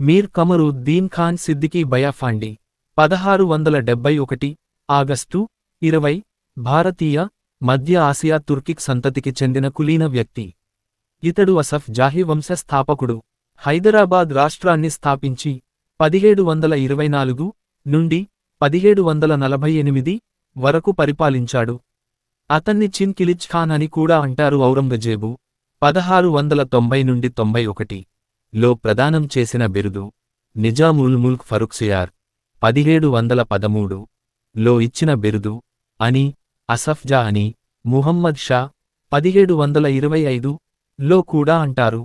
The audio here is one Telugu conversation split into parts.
మీర్ కమరుద్దీన్ ఖాన్ సిద్దికీ బయాఫాండి పదహారు వందల డెబ్బై ఒకటి ఆగస్టు ఇరవై భారతీయ మధ్య ఆసియా తుర్కిక్ సంతతికి చెందిన కులీన వ్యక్తి. ఇతడు అసఫ్ జాహీ వంశ స్థాపకుడు. హైదరాబాద్ రాష్ట్రాన్ని స్థాపించి పదిహేడు వందల ఇరవై నాలుగు నుండి పదిహేడు వందల నలభై ఎనిమిది వరకు పరిపాలించాడు. అతన్ని చిన్ కిలిచ్ ఖాన్ అని కూడా అంటారు ఔరంగజేబు. పదహారు వందల తొంభై నుండి తొంభై ఒకటి. లో ప్రదానం చేసిన బిరుదు నిజాముల్ ముల్క్ ఫరుఖ్సియార్ పదిహేడు వందల పదమూడు లో ఇచ్చిన బిరుదు అని అసఫ్జా అని ముహమ్మద్ షా పదిహేడు వందల ఇరవై ఐదు లో కూడా అంటారు.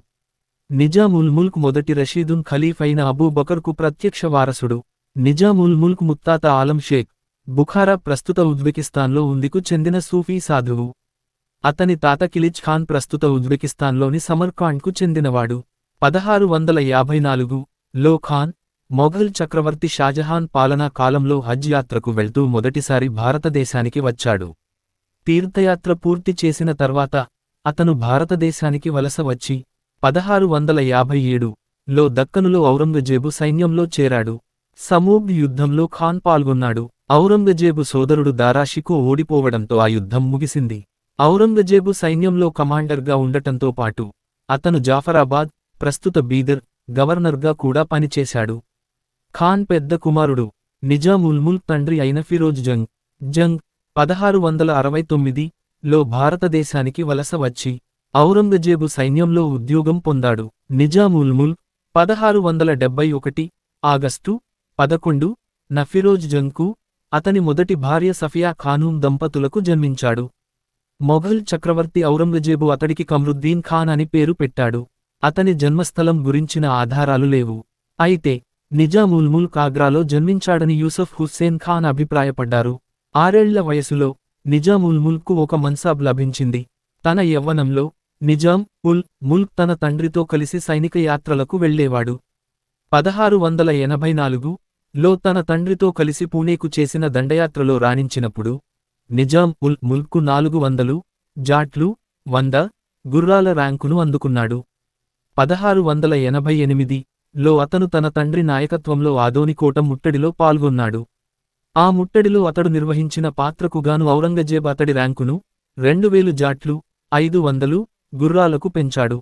నిజాముల్ ముల్క్ మొదటి రషీదున్ ఖలీఫ్ అయిన అబూ ప్రత్యక్ష వారసుడు నిజాముల్ ముల్క్ ముత్తాత ఆలం షేక్ బుఖారా ప్రస్తుత ఉజ్బెకిస్తాన్లో ఉందికు చెందిన సూఫీ సాధువు. అతని తాత కిలిజ్ ఖాన్ ప్రస్తుత ఉజ్బెకిస్తాన్లోని సమర్కాండ్కు చెందినవాడు. పదహారు వందల యాభై నాలుగు లో ఖాన్ మొఘల్ చక్రవర్తి షాజహాన్ పాలనా కాలంలో హజ్ యాత్రకు వెళ్తూ మొదటిసారి భారతదేశానికి వచ్చాడు. తీర్థయాత్ర పూర్తి చేసిన తర్వాత అతను భారతదేశానికి వలస వచ్చి పదహారు వందల యాభై ఏడు లో దక్కనులో ఔరంగజేబు సైన్యంలో చేరాడు. సమూబ్ యుద్ధంలో ఖాన్ పాల్గొన్నాడు. ఔరంగజేబు సోదరుడు దారాషికో ఓడిపోవడంతో ఆ యుద్ధం ముగిసింది. ఔరంగజేబు సైన్యంలో కమాండర్గా ఉండటంతో పాటు అతను జాఫరాబాద్ ప్రస్తుత బీదర్ గవర్నర్గా కూడా పనిచేశాడు. ఖాన్ పెద్ద కుమారుడు. నిజాముల్ తండ్రి అయిన ఫిరోజ్ జంగ్. జంగ్ పదహారు వందల అరవై తొమ్మిది లో భారతదేశానికి వలస వచ్చి ఔరంగజేబు సైన్యంలో ఉద్యోగం పొందాడు. నిజాముల్ముల్ పదహారు వందల డెబ్బై ఒకటి ఆగస్టు పదకొండు నఫిరోజ్ జంగ్కు అతని మొదటి భార్య సఫియా ఖానూం దంపతులకు జన్మించాడు. మొఘల్ చక్రవర్తి ఔరంగజేబు అతడికి కమరుద్దీన్ ఖాన్ అని పేరు పెట్టాడు. అతని జన్మస్థలం గురించిన ఆధారాలు లేవు. అయితే నిజాముల్ ముల్క్ ఆగ్రాలో జన్మించాడని యూసఫ్ హుస్సేన్ ఖాన్ అభిప్రాయపడ్డారు. ఆరేళ్ళ వయసులో నిజాముల్ ముల్క్కు ఒక మన్సాబ్ లభించింది. తన యవ్వనంలో నిజాం ఉల్ ముల్క్ తన తండ్రితో కలిసి సైనిక యాత్రలకు వెళ్ళేవాడు పదహారు వందల ఎనభై నాలుగు లో తన తండ్రితో కలిసి పూణేకు చేసిన దండయాత్రలో రాణించినప్పుడు నిజాం ఉల్ ముల్క్కు నాలుగు వందలు జాట్లు వంద గుర్రాల ర్యాంకును అందుకున్నాడు. పదహారు వందల ఎనభై ఎనిమిది లో అతను తన తండ్రి నాయకత్వంలో ఆదోనికోట ముట్టడిలో పాల్గొన్నాడు. ఆ ముట్టడిలో అతడు నిర్వహించిన పాత్రకుగాను ఔరంగజేబ్ అతడి ర్యాంకును రెండు వేలు జాట్లు ఐదు వందలు గుర్రాలకు పెంచాడు.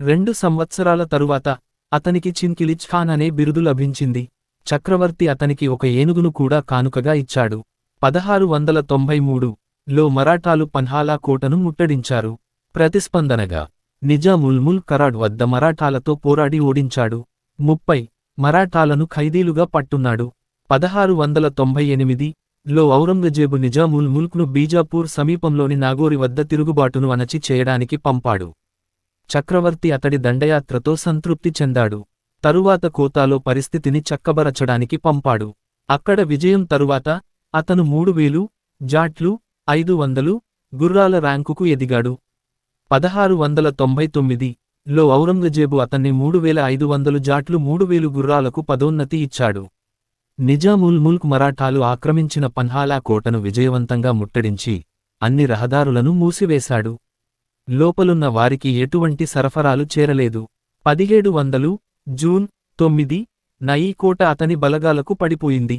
రెండు సంవత్సరాల తరువాత అతనికి చిన్కిలిచ్ ఖాన్ అనే బిరుదు లభించింది. చక్రవర్తి అతనికి ఒక ఏనుగును కూడా కానుకగా ఇచ్చాడు. పదహారు వందల తొంభై మూడు లో మరాఠాలు పన్హాలా కోటను ముట్టడించారు. ప్రతిస్పందనగా నిజాముల్ ముల్ కరాడ్ వద్ద మరాఠాలతో పోరాడి ఓడించాడు. ముప్పై మరాఠాలను ఖైదీలుగా పట్టున్నాడు. పదహారు వందల తొంభై ఎనిమిది లో ఔరంగజేబు నిజాముల్ ముల్క్ను బీజాపూర్ సమీపంలోని నాగోరి వద్ద తిరుగుబాటును అణచి చేయడానికి పంపాడు. చక్రవర్తి అతడి దండయాత్రతో సంతృప్తి చెందాడు. తరువాత కోతాలో పరిస్థితిని చక్కబరచడానికి పంపాడు. అక్కడ విజయం తరువాత అతను మూడు వేలు జాట్లు ఐదు వందలు గుర్రాల ర్యాంకుకు ఎదిగాడు. పదహారు వందల తొంభై తొమ్మిది లో ఔరంగజేబు అతన్ని మూడు వేల ఐదు వందలు జాట్లు మూడు వేలు గుర్రాలకు పదోన్నతి ఇచ్చాడు. నిజాముల్ ముల్క్ మరాఠాలు ఆక్రమించిన పన్హాలా కోటను విజయవంతంగా ముట్టడించి అన్ని రహదారులను మూసివేశాడు. లోపలున్న వారికి ఎటువంటి సరఫరాలు చేరలేదు. పదిహేడు వందలు జూన్ తొమ్మిది నయీకోట అతని బలగాలకు పడిపోయింది.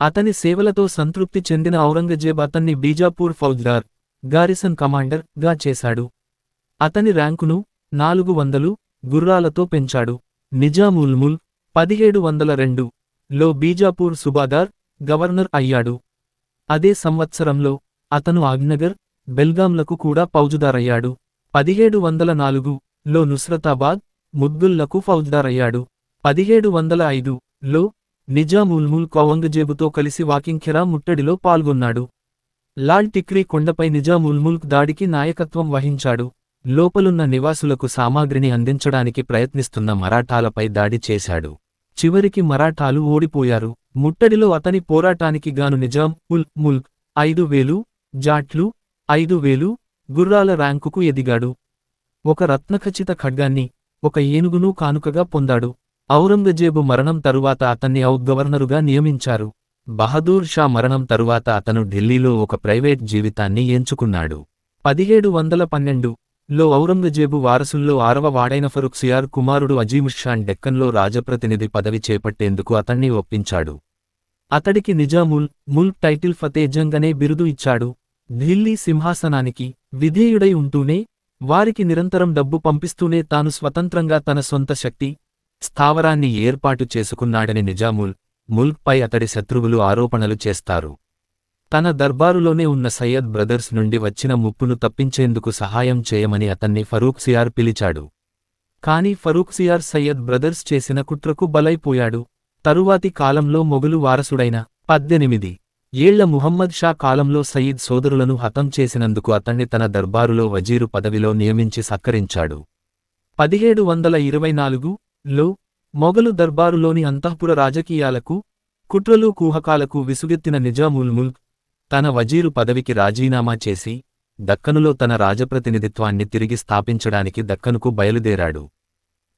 అతని సేవలతో సంతృప్తి చెందిన ఔరంగజేబ్ అతన్ని బీజాపూర్ ఫౌజ్దార్ గారిసన్ కమాండర్గా చేశాడు. అతని ర్యాంకును నాలుగు వందలు గుర్రాలతో పెంచాడు. నిజాముల్ముల్ పదిహేడు వందల రెండు లో బీజాపూర్ సుబాదార్ గవర్నర్ అయ్యాడు. అదే సంవత్సరంలో అతను ఆగ్నగర్ బెల్గాంలకు కూడా ఫౌజుదారయ్యాడు. పదిహేడు వందల నాలుగు లో నుస్రతాబాద్ ముద్గుల్లకు ఫౌజ్దారయ్యాడు. పదిహేడు వందల ఐదు లో నిజాముల్ముల్ ముల్క్ కలిసి వాకింఖెరా ముట్టడిలో పాల్గొన్నాడు. లాల్ టిక్రీ కొండపై నిజాముల్ముల్క్ దాడికి నాయకత్వం వహించాడు. లోపలున్న నివాసులకు సామాగ్రిని అందించడానికి ప్రయత్నిస్తున్న మరాఠాలపై దాడి చేశాడు. చివరికి మరాఠాలు ఓడిపోయారు. ముట్టడిలో అతని పోరాటానికి గాను నిజాం ఉల్ ముల్క్ ఐదు వేలు జాట్లు ఐదు వేలు గుర్రాల ర్యాంకుకు ఎదిగాడు. ఒక రత్నఖచిత ఖడ్గాన్ని ఒక ఏనుగును కానుకగా పొందాడు. ఔరంగజేబు మరణం తరువాత అతన్ని ఔ గవర్నరుగా నియమించారు. బహదూర్ షా మరణం తరువాత అతను ఢిల్లీలో ఒక ప్రైవేట్ జీవితాన్ని ఎంచుకున్నాడు. పదిహేడు వందల పన్నెండు లో ఔరంగజేబు వారసుల్లో ఆరవ వాడైన ఫరుఖ్సియార్ కుమారుడు అజీముషాన్ డెక్కన్లో రాజప్రతినిధి పదవి చేపట్టేందుకు అతన్ని ఒప్పించాడు. అతడికి నిజాముల్ ముల్క్ టైటిల్ ఫతేజంగ్ అనే బిరుదు ఇచ్చాడు. ఢిల్లీ సింహాసనానికి విధేయుడై ఉంటూనే వారికి నిరంతరం డబ్బు పంపిస్తూనే తాను స్వతంత్రంగా తన సొంత శక్తి స్థావరాన్ని ఏర్పాటు చేసుకున్నాడని నిజాముల్ ముల్క్పై అతడి శత్రువులు ఆరోపణలు చేస్తారు. తన దర్బారులోనే ఉన్న సయ్యద్ బ్రదర్స్ నుండి వచ్చిన ముప్పును తప్పించేందుకు సహాయం చేయమని అతన్ని ఫరూక్ సియార్ పిలిచాడు. కాని ఫరూక్ సియార్ సయ్యద్ బ్రదర్స్ చేసిన కుట్రకు బలైపోయాడు. తరువాతి కాలంలో మొగులు వారసుడైన పద్దెనిమిది ఏళ్ళ ముహమ్మద్ షా కాలంలో సయీద్ సోదరులను హతం చేసినందుకు అతన్ని తన దర్బారులో వజీరు పదవిలో నియమించి సత్కరించాడు. పదిహేడు వందల ఇరవై నాలుగు లో మొఘలు దర్బారులోని అంతఃపుర రాజకీయాలకు కుట్రలు కూహకాలకు విసుగెత్తిన నిజాముల్ ముల్క్ తన వజీరు పదవికి రాజీనామా చేసి దక్కనులో తన రాజప్రతినిధిత్వాన్ని తిరిగి స్థాపించడానికి దక్కనుకు బయలుదేరాడు.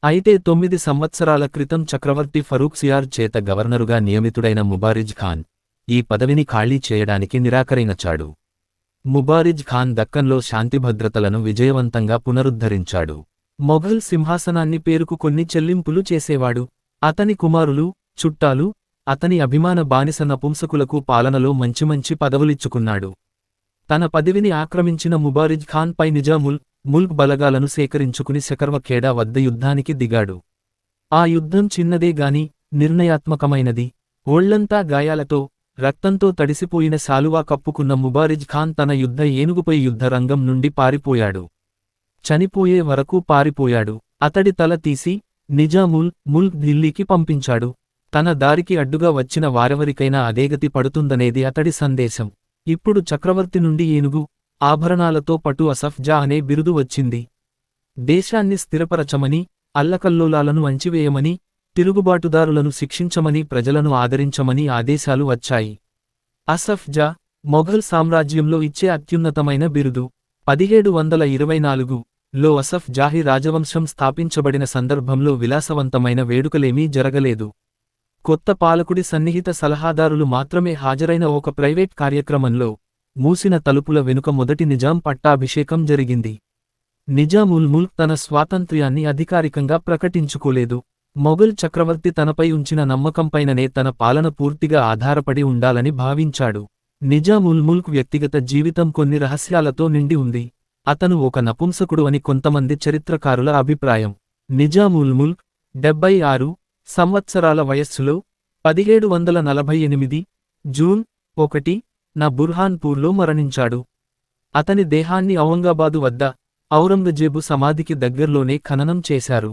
అయితే తొమ్మిది సంవత్సరాల క్రితం చక్రవర్తి ఫరూక్ సియార్ చేత గవర్నరుగా నియమితుడైన ముబారిజ్ ఖాన్ ఈ పదవిని ఖాళీ చేయడానికి నిరాకరించాడు ముబారిజ్ ఖాన్ దక్కన్లో శాంతిభద్రతలను విజయవంతంగా పునరుద్ధరించాడు. మొఘల్ సింహాసనాన్ని పేరుకు కొన్ని చెల్లింపులు చేసేవాడు. అతని కుమారులు చుట్టాలు అతని అభిమాన బానిస నపుంసకులకు పాలనలో మంచి మంచి పదవులిచ్చుకున్నాడు. తన పదవిని ఆక్రమించిన ముబారిజ్ ఖాన్ పై నిజాముల్ ముల్క్ బలగాలను సేకరించుకుని శకర్వఖేడా వద్ద యుద్ధానికి దిగాడు. ఆ యుద్ధం చిన్నదే గాని నిర్ణయాత్మకమైనది. ఓళ్ళంతా గాయాలతో రక్తంతో తడిసిపోయిన శాలువా కప్పుకున్న ముబారిజ్ ఖాన్ తన యుద్ధ ఏనుగుపై యుద్ధరంగం నుండి పారిపోయాడు. చనిపోయే వరకు పారిపోయాడు. అతడి తల తీసి నిజాముల్ ముల్క్ ఢిల్లీకి పంపించాడు. తన దారికి అడ్డుగా వచ్చిన వారెవరికైనా అదేగతి పడుతుందనేది అతడి సందేశం. ఇప్పుడు చక్రవర్తి నుండి ఏనుగు ఆభరణాలతో పటు అసఫ్జా అనే బిరుదు వచ్చింది. దేశాన్ని స్థిరపరచమని అల్లకల్లోలాలను అంచివేయమని తిరుగుబాటుదారులను శిక్షించమని ప్రజలను ఆదరించమని ఆదేశాలు వచ్చాయి. అసఫ్జా మొఘల్ సామ్రాజ్యంలో ఇచ్చే అత్యున్నతమైన బిరుదు. పదిహేడు వందల ఇరవై నాలుగు లో అసఫ్ జాహి రాజవంశం స్థాపించబడిన సందర్భంలో విలాసవంతమైన వేడుకలేమీ జరగలేదు. కొత్త పాలకుడి సన్నిహిత సలహాదారులు మాత్రమే హాజరైన ఒక ప్రైవేట్ కార్యక్రమంలో మూసిన తలుపుల వెనుక మొదటి నిజాం పట్టాభిషేకం జరిగింది. నిజాముల్ ముల్క్ తన స్వాతంత్ర్యాన్ని అధికారికంగా ప్రకటించుకోలేదు. మొఘల్ చక్రవర్తి తనపై ఉంచిన నమ్మకంపైననే తన పాలన పూర్తిగా ఆధారపడి ఉండాలని భావించాడు. నిజాముల్ ముల్క్ వ్యక్తిగత జీవితం కొన్ని రహస్యాలతో నిండి ఉంది. అతను ఒక నపుంసకుడు అని కొంతమంది చరిత్రకారుల అభిప్రాయం. నిజాముల్ ముల్క్ డెబ్బై ఆరు సంవత్సరాల వయస్సులో పదిహేడు వందల నలభై ఎనిమిది జూన్ ఒకటి నా బుర్హాన్పూర్లో మరణించాడు. అతని దేహాన్ని ఔరంగాబాదు వద్ద ఔరంగజేబు సమాధికి దగ్గర్లోనే ఖననం చేశారు.